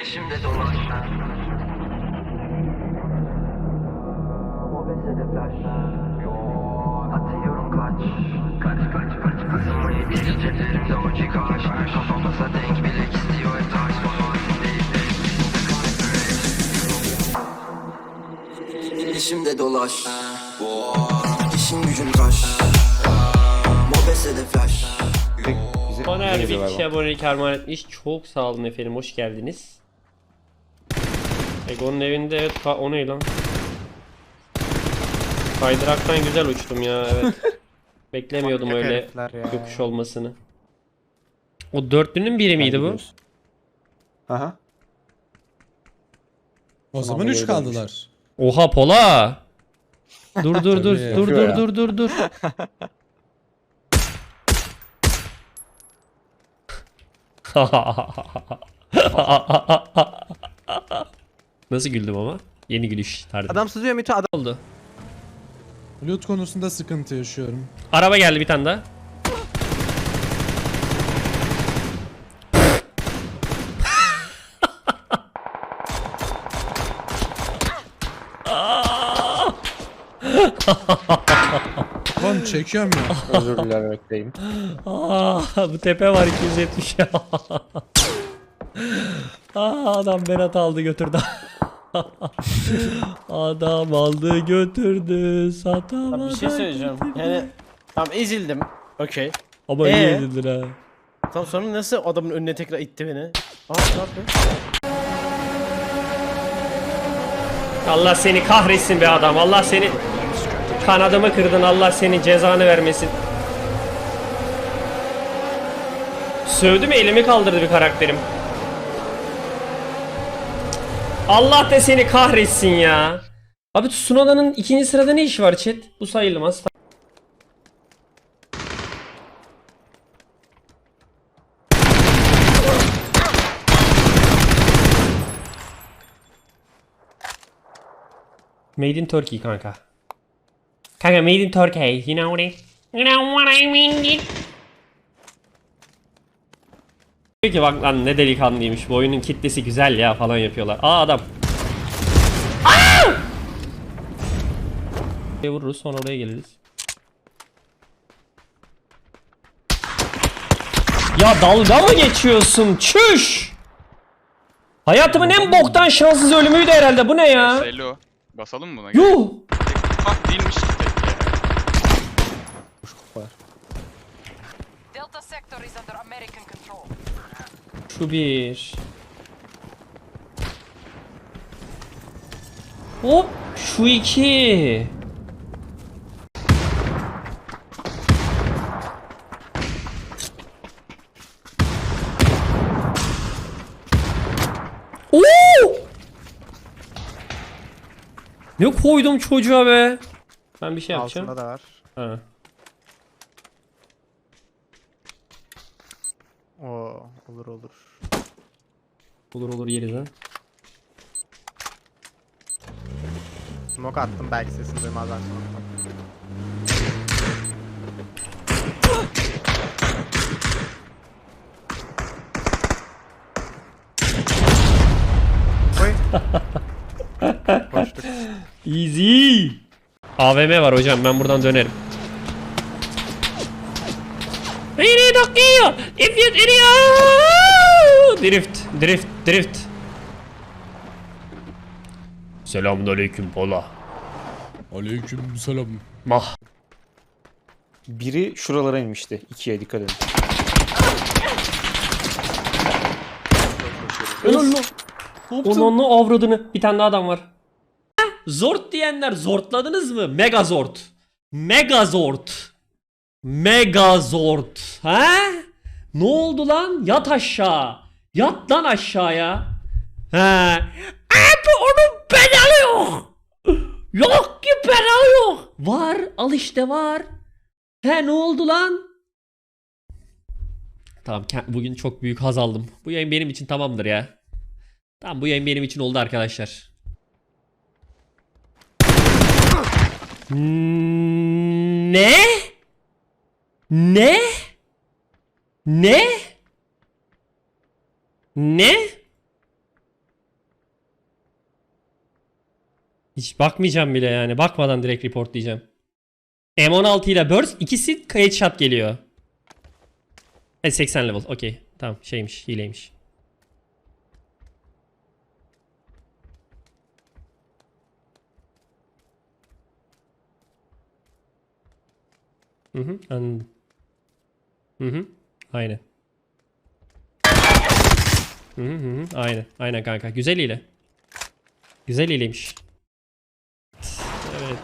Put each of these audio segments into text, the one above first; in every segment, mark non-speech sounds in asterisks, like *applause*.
Peşimde dolaş Mobese de flash Atıyorum kaç. Kaç kaç kaç. Kızım burayı bir ceplerimde ucu kaç Kafamıza denk bilek istiyor. Hep formatın değil Peşimde dolaş. İşin gücün kaç Mobese de flash Bize bir kişi abonelik armağan etmiş. Çok sağ olun efendim. Hoş geldiniz. Ego'nun evinde evet. O ne lan? Kaydıraktan güzel uçtum ya evet. *laughs* Beklemiyordum öyle yokuş olmasını. O dörtlünün biri miydi bu? Aha. O zaman Tamam, 3 geri kaldılar. Oha Pola. Dur dur dur dur dur dur dur dur. Nasıl güldüm ama? Yeni gülüş tarzı. Adam sızıyor Mito adam. oldu. Loot konusunda sıkıntı yaşıyorum. Araba geldi bir tane daha. Lan çekiyorum ya. Özür dilemekteyim. Aa, bu tepe var 270 ya. Aa, adam Berat aldı götürdü. *laughs* adam aldı götürdü satamadı. Abi bir şey söyleyeceğim. Yani tamam ezildim. Okey. Ama iyi Ee? edildin ha. Tamam sonra nasıl adamın önüne tekrar itti beni? Aa ne yapıyor? Allah seni kahretsin be adam. Allah seni kanadımı kırdın. Allah senin cezanı vermesin. Sövdü mü elimi kaldırdı bir karakterim. Allah da seni kahretsin ya. Abi Tsunoda'nın ikinci sırada ne işi var chat? Bu sayılmaz. Made in Turkey kanka. Kanka made in Turkey. You know what I, you know what I mean? Diyor ki bak lan ne delikanlıymış bu oyunun kitlesi güzel ya falan yapıyorlar. Aa adam. Aa! Vururuz sonra oraya geliriz. Ya dalga mı geçiyorsun? Çüş! Hayatımın en boktan şanssız ölümüydü herhalde. Bu ne ya? Hello. Basalım mı buna? Yuh! Ah değilmiş ki. Delta sector is under American control. Şu bir. Hop şu iki. Oo! Ne koydum çocuğa be? Ben bir şey yapacağım. Altında da var. Ha. Oo olur olur. Olur olur yeriz ha. Smoke attım belki sesini duymazlar smoke'tan. *laughs* Koştuk. Easy. AVM var hocam ben buradan dönerim. Beni dokuyor. If you Drift, drift, drift. Selamünaleyküm Pola. Aleyküm selam. Mah. Biri şuralara inmişti. İkiye dikkat edin. Onunla avradını. Bir tane daha adam var. Zort diyenler zortladınız mı? Megazort. Megazort. Megazort. Ha? Ne oldu lan? Yat aşağı. Yat lan aşağıya. Ha. Abi onun pedalı yok. Yok ki pedalı yok. Var. Al işte var. He ne oldu lan? Tamam bugün çok büyük haz aldım. Bu yayın benim için tamamdır ya. Tamam bu yayın benim için oldu arkadaşlar. Ne? Ne? Ne? Ne? Hiç bakmayacağım bile yani. Bakmadan direkt report diyeceğim. M16 ile Burst ikisi headshot geliyor. E 80 level. Okey. Tamam şeymiş hileymiş. Hı hı anladım. Hı hı aynen. Hı hı hı, aynen, aynen kanka. Güzel hile. Güzel hileymiş. Evet.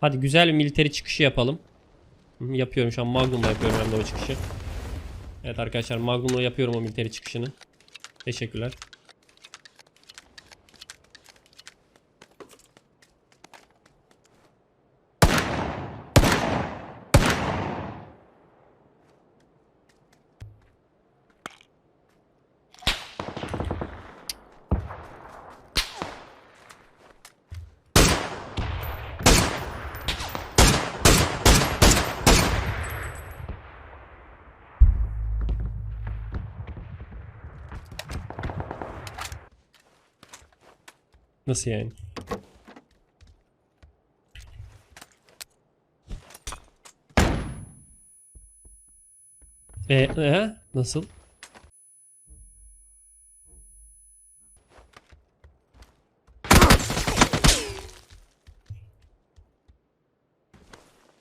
Hadi güzel bir militeri çıkışı yapalım. Yapıyorum şu an Magnum'la yapıyorum hem de o çıkışı. Evet arkadaşlar Magnum'la yapıyorum o militeri çıkışını. Teşekkürler. Nasıl yani? E, e, nasıl?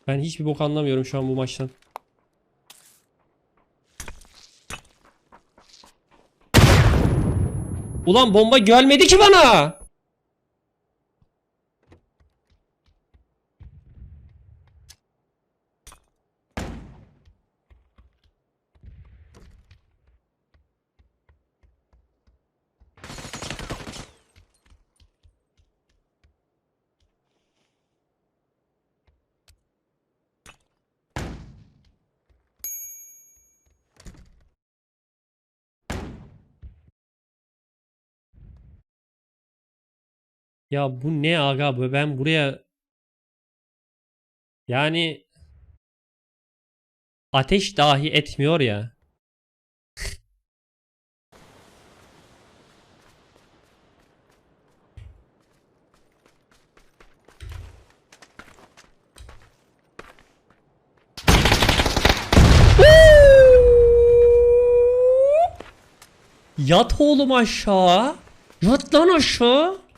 Ben hiçbir bok anlamıyorum şu an bu maçtan. Ulan bomba gelmedi ki bana. Ya bu ne aga bu ben buraya yani ateş dahi etmiyor ya. Yat oğlum aşağı. Yat lan aşağı.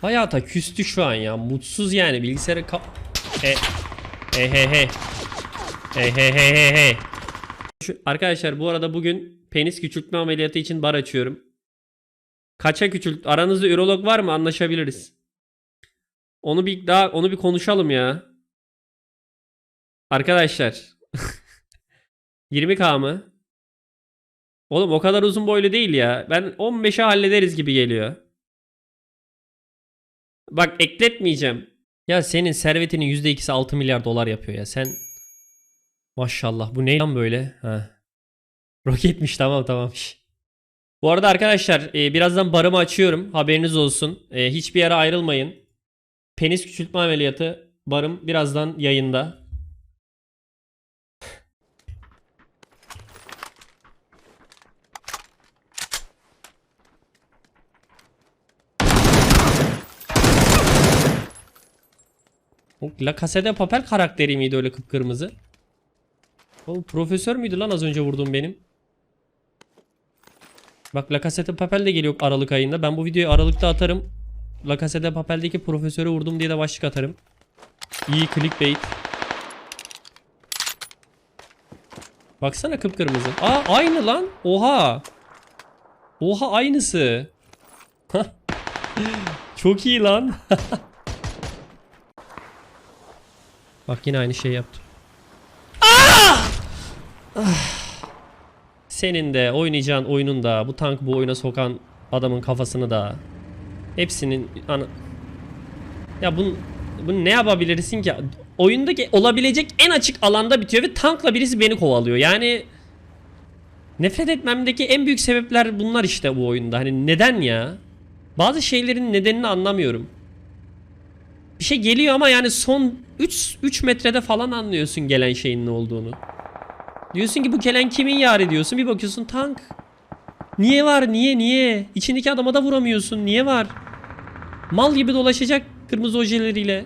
Hayata küstü şu an ya. Mutsuz yani. Bilgisayara kap... E... Hey hey hey. Hey hey hey hey hey. Şu, arkadaşlar bu arada bugün penis küçültme ameliyatı için bar açıyorum. Kaça küçült? Aranızda ürolog var mı? Anlaşabiliriz. Onu bir daha onu bir konuşalım ya. Arkadaşlar. *laughs* 20k mı? Oğlum o kadar uzun boylu değil ya. Ben 15'e hallederiz gibi geliyor. Bak ekletmeyeceğim. Ya senin servetinin %2'si 6 milyar dolar yapıyor ya. Sen maşallah bu ne lan böyle? Ha. Roketmiş tamam tamam. Bu arada arkadaşlar e, birazdan barımı açıyorum. Haberiniz olsun. E, hiçbir yere ayrılmayın. Penis küçültme ameliyatı barım birazdan yayında. La Casa de Papel karakteri miydi öyle kıpkırmızı? Oğlum profesör müydü lan az önce vurduğum benim? Bak La Casa de Papel de geliyor Aralık ayında. Ben bu videoyu Aralık'ta atarım. La Casa de Papel'deki profesörü vurdum diye de başlık atarım. İyi clickbait. Baksana kıpkırmızı. Aa aynı lan. Oha. Oha aynısı. *laughs* Çok iyi lan. *laughs* Bak yine aynı şey yaptı. Ah! Senin de oynayacağın oyunun da bu tank bu oyuna sokan adamın kafasını da hepsinin ana ya bunu, bunu ne yapabilirsin ki? Oyundaki olabilecek en açık alanda bitiyor ve tankla birisi beni kovalıyor. Yani nefret etmemdeki en büyük sebepler bunlar işte bu oyunda. Hani neden ya? Bazı şeylerin nedenini anlamıyorum. Bir şey geliyor ama yani son 3 3 metrede falan anlıyorsun gelen şeyin ne olduğunu. Diyorsun ki bu gelen kimin yarı diyorsun. Bir bakıyorsun tank. Niye var? Niye? Niye? İçindeki adama da vuramıyorsun. Niye var? Mal gibi dolaşacak kırmızı ojeleriyle.